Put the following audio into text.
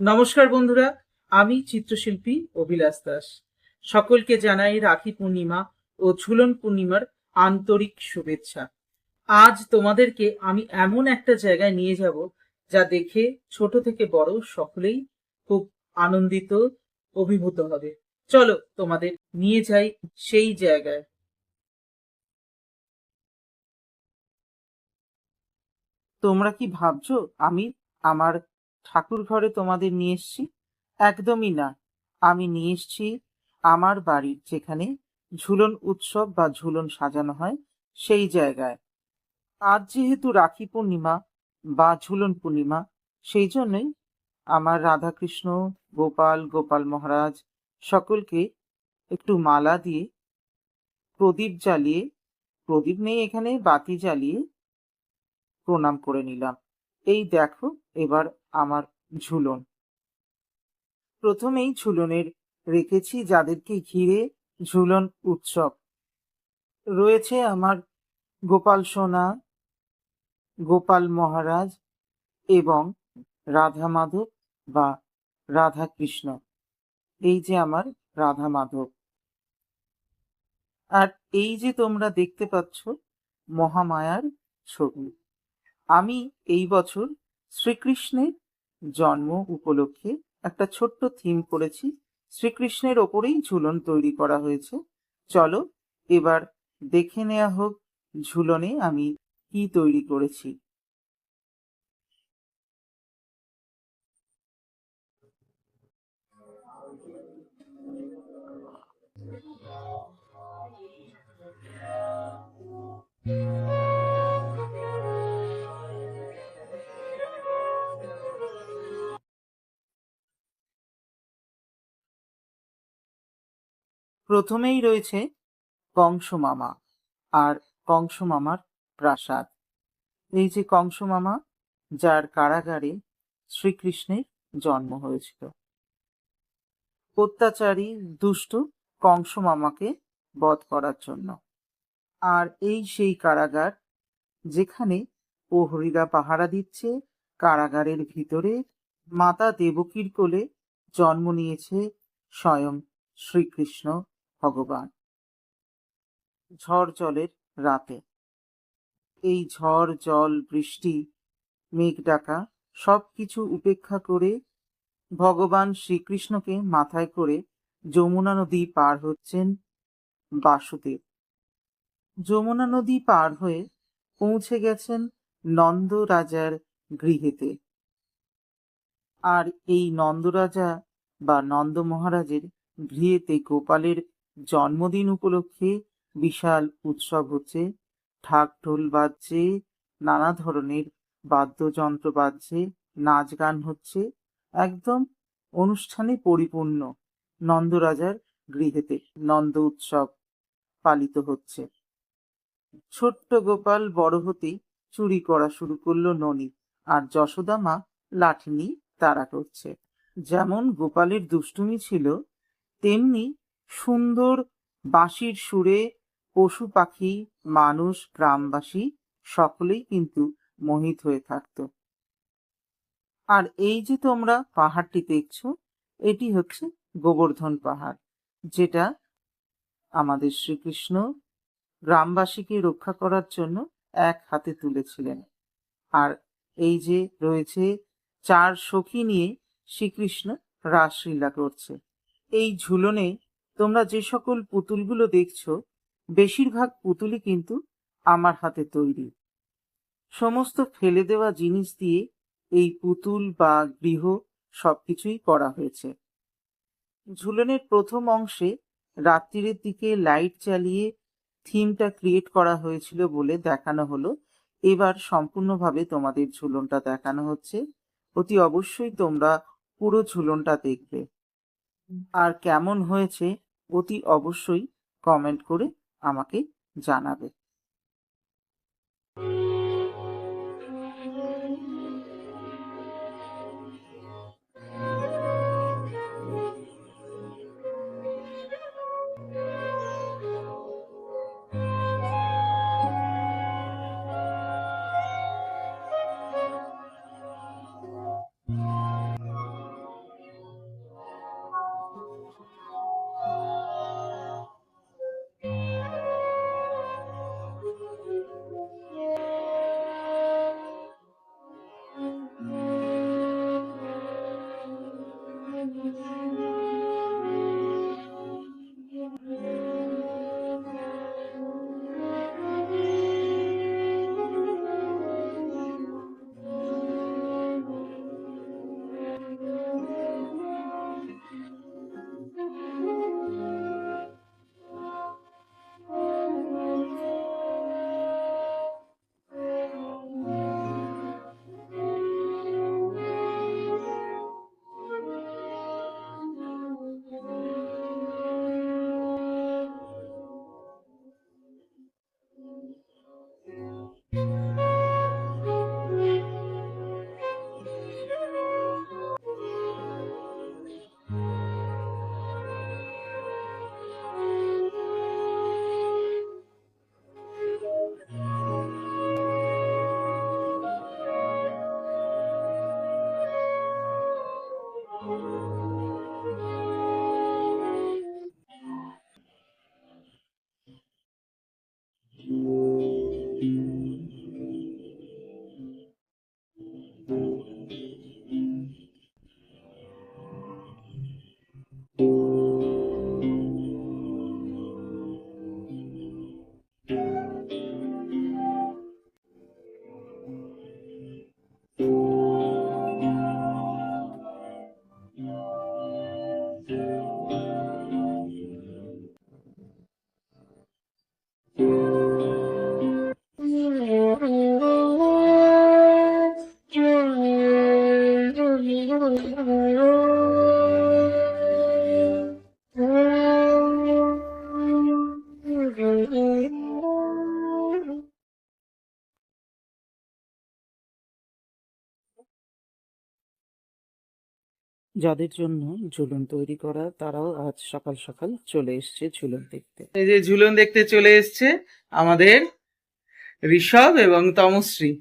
নমস্কার বন্ধুরা, আমি চিত্রশিল্পী অভিলাষ দাস। সকলকে জানাই রাখি পূর্ণিমা ও ঝুলন পূর্ণিমার আন্তরিক শুভেচ্ছা। আজ তোমাদেরকে আমি এমন একটা জায়গায় নিয়ে যাব যা দেখে ছোট থেকে বড় সকলেই খুব আনন্দিত, অভিভূত হবে। চলো তোমাদের নিয়ে যাই সেই জায়গায়। তোমরা কি ভাবছ আমি আমার ঠাকুর ঘরে তোমাদের নিয়ে এসছি? একদমই না। আমি নিয়ে এসছি আমার বাড়ি যেখানে ঝুলন উৎসব বা ঝুলন সাজানো হয়, সেই জায়গায়। আজ যেহেতু রাখি পূর্ণিমা বা ঝুলন পূর্ণিমা, সেই জন্যই আমার রাধাকৃষ্ণ, গোপাল গোপাল মহারাজ সকলকে একটু মালা দিয়ে প্রদীপ জ্বালিয়ে, প্রদীপ নেই এখানে, বাতি জ্বালিয়ে প্রণাম করে নিলাম। এই দেখো এবার আমার ঝুলন। প্রথমেই ঝুলনের রেখেছি যাদেরকে ঘিরে ঝুলন উৎসব। রয়েছে আমার গোপাল সোনা, গোপাল মহারাজ এবং রাধা মাধব বা রাধা কৃষ্ণ। এই যে আমার রাধা মাধব। আর এই যে তোমরা দেখতে পাচ্ছ মহামায়ার ছবি। আমি এই বছর শ্রীকৃষ্ণের জন্ম উপলক্ষে একটা ছোট্ট থিম করেছি। শ্রীকৃষ্ণের ওপরেই ঝুলন তৈরি করা হয়েছে। চলো এবার দেখে নেওয়া হোক ঝুলনে আমি কি তৈরি করেছি। প্রথমেই রয়েছে কংস মামা আর কংস মামার প্রাসাদ। এই যে কংস মামা যার কারাগারে শ্রীকৃষ্ণের জন্ম হয়েছিল। অত্যাচারী, দুষ্ট কংস মামাকে বধ করার জন্য। আর এই সেই কারাগার যেখানে প্রহরীরা পাহারা দিচ্ছে, কারাগারের ভিতরে মাতা দেবকীর কোলে জন্ম নিয়েছে স্বয়ং শ্রীকৃষ্ণ ভগবান। ঝড় জলের রাতে। এই ঝড় জল বৃষ্টি, মেঘ ডাকা সব কিছু উপেক্ষা করে ভগবান শ্রীকৃষ্ণকে মাথায় করে যমুনা নদী পার হচ্ছেন বাসুদেব। যমুনা নদী পার হয়ে পৌঁছে গেছেন নন্দ রাজার গৃহেতে। আর এই নন্দরাজা বা নন্দ মহারাজের গৃহেতে গোপালের জন্মদিন উপলক্ষে বিশাল উৎসব হচ্ছে। ঢাক ঢোল বাজছে, নানা ধরনের বাদ্যযন্ত্র বাজছে নাচ গান হচ্ছে, একদম অনুষ্ঠানে পরিপূর্ণ নন্দরাজার গৃহেতে নন্দ উৎসব পালিত হচ্ছে। ছোট্ট গোপাল বড় হতেই চুরি করা শুরু করল ননি আর যশোদা মা লাঠি নিয়ে করছে। যেমন গোপালের দুষ্টুমি ছিল, তেমনি সুন্দর বাঁশির সুরে পশু পাখি, মানুষ, গ্রামবাসী সকলেই কিন্তু মোহিত হয়ে থাকত। আর এই যে তোমরা পাহাড়টি দেখছ, এটি হচ্ছে গোবর্ধন পাহাড়, যেটা আমাদের শ্রীকৃষ্ণ গ্রামবাসীকে রক্ষা করার জন্য এক হাতে তুলেছিলেন। আর এই যে রয়েছে চার সখী নিয়ে শ্রীকৃষ্ণ রাসলীলা করছে। এই ঝুলনে তোমরা যে সকল পুতুলগুলো দেখছ, বেশিরভাগ পুতুলই কিন্তু আমার হাতে তৈরি। সমস্ত ফেলে দেওয়া জিনিস দিয়ে এই পুতুল বা গৃহ সবকিছুই করা হয়েছে। ঝুলনের প্রথম অংশে রাত্রির দিকে লাইট চালিয়ে থিমটা ক্রিয়েট করা হয়েছিল বলে দেখানো হলো। এবার সম্পূর্ণভাবে তোমাদের ঝুলনটা দেখানো হচ্ছে। অতি অবশ্যই তোমরা পুরো ঝুলনটা দেখবে। আর কেমন হয়েছে অতি অবশ্যই কমেন্ট করে আমাকে জানাবে। Música যাদের জন্য ঝুলন তৈরি করা, তারাও আজ সকাল সকাল চলে এসছে ঝুলন দেখতে। এই যে ঝুলন দেখতে চলে এসছে আমাদের ঋষভ এবং তমশ্রী।